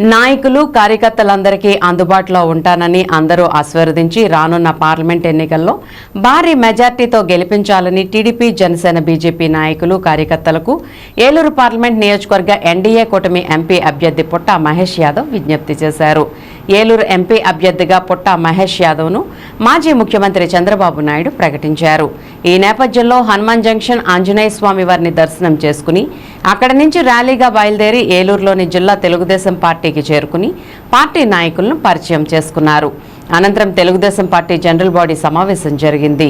నాయకులు కార్యకర్తలందరికీ అందుబాటులో ఉంటానని అందరూ ఆశీర్వదించి రానున్న పార్లమెంట్ ఎన్నికల్లో భారీ మెజార్టీతో గెలిపించాలని టీడీపీ జనసేన బీజేపీ నాయకులు కార్యకర్తలకు ఏలూరు పార్లమెంట్ నియోజకవర్గ ఎన్డీఏ కూటమి ఎంపీ అభ్యర్థి పుట్టా మహేష్ యాదవ్ విజ్ఞప్తి చేశారు. ఏలూరు ఎంపీ అభ్యర్థిగా పుట్టా మహేష్ యాదవ్ను మాజీ ముఖ్యమంత్రి చంద్రబాబు నాయుడు ప్రకటించారు. ఈ నేపథ్యంలో హనుమాన్ జంక్షన్ ఆంజనేయ స్వామి వారిని దర్శనం చేసుకుని అక్కడి నుంచి ర్యాలీగా బయలుదేరి ఏలూరులోని జిల్లా తెలుగుదేశం పార్టీ పార్టీకి చేరుకుని పార్టీ నాయకులను పరిచయం చేసుకున్నారు. అనంతరం తెలుగుదేశం పార్టీ జనరల్ బాడీ సమావేశం జరిగింది.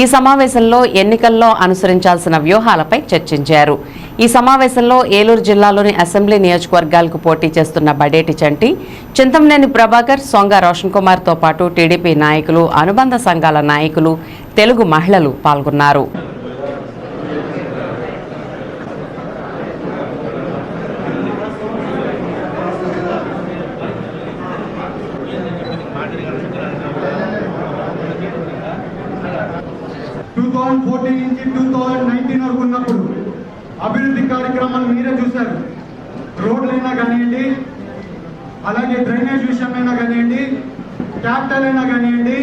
ఈ సమావేశంలో ఎన్నికల్లో అనుసరించాల్సిన వ్యూహాలపై చర్చించారు. ఈ సమావేశంలో ఏలూరు జిల్లాలోని అసెంబ్లీ నియోజకవర్గాలకు పోటీ చేస్తున్న బడేటి చంటి చింతంనేని ప్రభాకర్ సొంగ రోషన్ కుమార్తో పాటు టీడీపీ నాయకులు అనుబంధ సంఘాల నాయకులు తెలుగు మహిళలు పాల్గొన్నారు టూ థౌజండ్ ఫోర్టీన్ నుంచి టూ థౌజండ్ నైన్టీన్ వరకు ఉన్నప్పుడు అభివృద్ధి కార్యక్రమాలు మీరే చూశారు. రోడ్లైనా కానివ్వండి అలాగే డ్రైనేజ్ విషయమైనా కానివ్వండి క్యాపిటల్ అయినా కానివ్వండి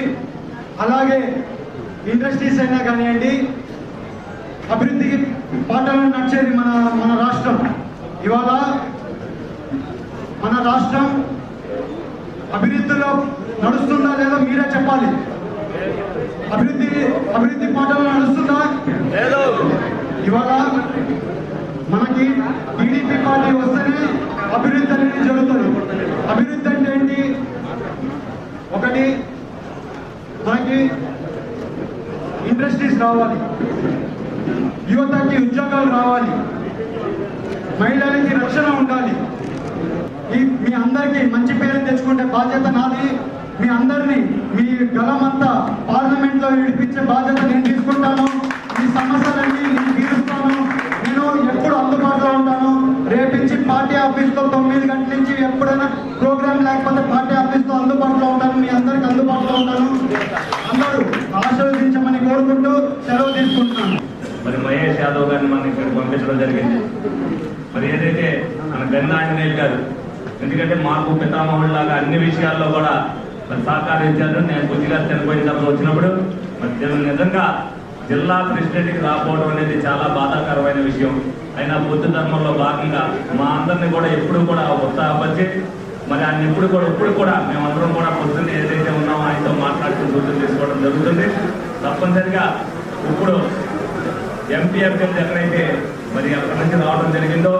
అలాగే ఇండస్ట్రీస్ అయినా కానివ్వండి అభివృద్ధికి పాటలు నడిచేది మన మన రాష్ట్రం. ఇవాళ మన రాష్ట్రం అభివృద్ధిలో నడుస్తుందా లేదో మీరే చెప్పాలి. అభివృద్ధి అభివృద్ధి పాటలు నడుస్తుందా? ఇవాళ మనకి టీడీపీ పార్టీ వస్తేనే అభివృద్ధి అనేది జరుగుతుంది. అభివృద్ధి అంటే ఏంటి? ఒకటి మనకి ఇండస్ట్రీస్ రావాలి. యువతకి ఉద్యోగాలు రావాలి. మహిళలకి రక్షణ ఉండాలి. ఈ మీ అందరికీ మంచి పేరు తెచ్చుకుంటే బాధ్యత నాది. మీ అందరినీ మీ గలమంతా పార్లమెంట్లో విడిపించే బాధ్యత నేను తీసుకుంటాను. మీ సమస్యలన్నీ నేను తీరుస్తాను. నేను ఎప్పుడు అందుబాటులో ఉంటాను. రేపించి పార్టీ ఆఫీస్లో తొమ్మిది గంటల నుంచి ఎప్పుడైనా ప్రోగ్రామ్ లేకపోతే పార్టీ ఆఫీస్లో అందుబాటులో ఉంటాను. మీ అందరికి అందుబాటులో ఉంటాను. అందరూ ఆశీర్వదించమని కోరుకుంటూ సెలవు తీసుకుంటున్నాను. మరి మహేష్ యాదవ్ గారిని మనం ఇక్కడ పంపించడం జరిగింది. మరి ఏదైతే మన గన్న ఆంజనేయులు గారు ఎందుకంటే మాకు పితామహుల్లాగా అన్ని విషయాల్లో కూడా మరి సహకరించారు నేను కొద్దిగా చనిపోయిన తర్వాత వచ్చినప్పుడు మరి నిజంగా జిల్లా ప్రెసిడెంట్కి రాకపోవడం అనేది చాలా బాధాకరమైన విషయం. అయినా బుద్ధ ధర్మంలో భాగంగా మా అందరిని కూడా ఎప్పుడు కూడా ఉత్సాహపరిచి మరి ఆయన ఎప్పుడు కూడా ఎప్పుడు కూడా మేమందరం కూడా పొద్దున్న ఏదైతే ఉన్నామో ఆయనతో మాట్లాడుతూ గుర్తు తీసుకోవడం జరుగుతుంది. తప్పనిసరిగా ఇప్పుడు ఎంపీ ఎక్కడైతే మరి అక్కడి నుంచి రావడం జరిగిందో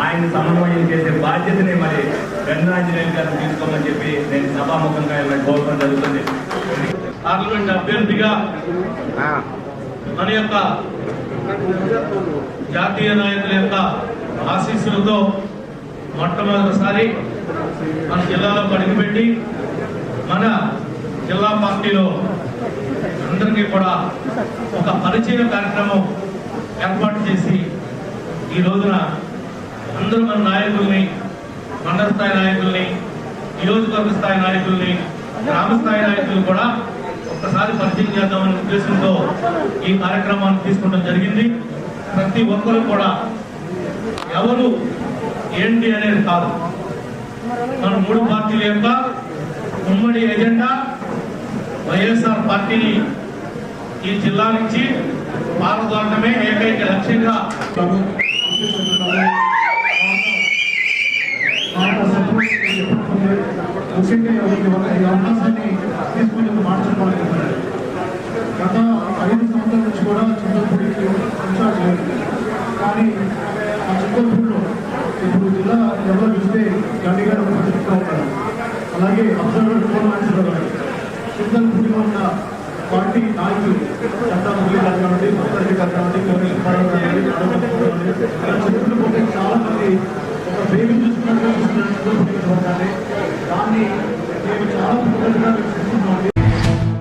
ఆయన సమన్వయం చేసే బాధ్యతని మరి గంగాంజనేయులు గారిని తీసుకోమని చెప్పి నేను సభాముఖంగా కోరడం జరుగుతుంది. పార్లమెంట్ అభ్యర్థిగా మన యొక్క జాతీయ నాయకుల యొక్క ఆశీస్సులతో మొట్టమొదటిసారి మన జిల్లాలో అడుగుపెట్టి మన జిల్లా పార్టీలో అందరికీ కూడా ఒక పరిచయ కార్యక్రమం ఏర్పాటు చేసి ఈ రోజున అందరూ మన నాయకుల్ని మండల స్థాయి నాయకుల్ని నియోజకవర్గ స్థాయి నాయకుల్ని గ్రామ స్థాయి నాయకులు కూడా ఒక్కసారి పరిచయం చేద్దామనే ఉద్దేశంతో ఈ కార్యక్రమాన్ని తీసుకోవడం జరిగింది. ప్రతి ఒక్కరు కూడా ఎవరు ఏంటి అనేది కాదు. మన మూడు పార్టీల యొక్క ఉమ్మడి ఎజెండా వైఎస్ఆర్ పార్టీని ఈ జిల్లా నుంచి పాల్గొనడమే ఏకైక లక్ష్యంగా ముఖ్యంగా ఈ అవకాశాన్ని తీసుకుని మార్చుకోవాలి గత ఐదు సంవత్సరాల నుంచి కూడా చిత్తూరుపూడికి ఉంచట్లేదు కానీ ఆ చిత్తూరుపూడిలో ఇప్పుడు జిల్లా ఎవరు చూస్తే గండి గారు చెప్తూ అలాగే అబ్జర్వర్ కోమానేశ్వర గారు చిత్తూరుపూడిలో ఉన్న పార్టీ నాయకులు చంద్ర మురళీధర్ కావండి ముత్తరెడ్డి గారు కావండి కొన్ని చాలా మంది ఒక ప్రేమించు ದಾನ್ನಿ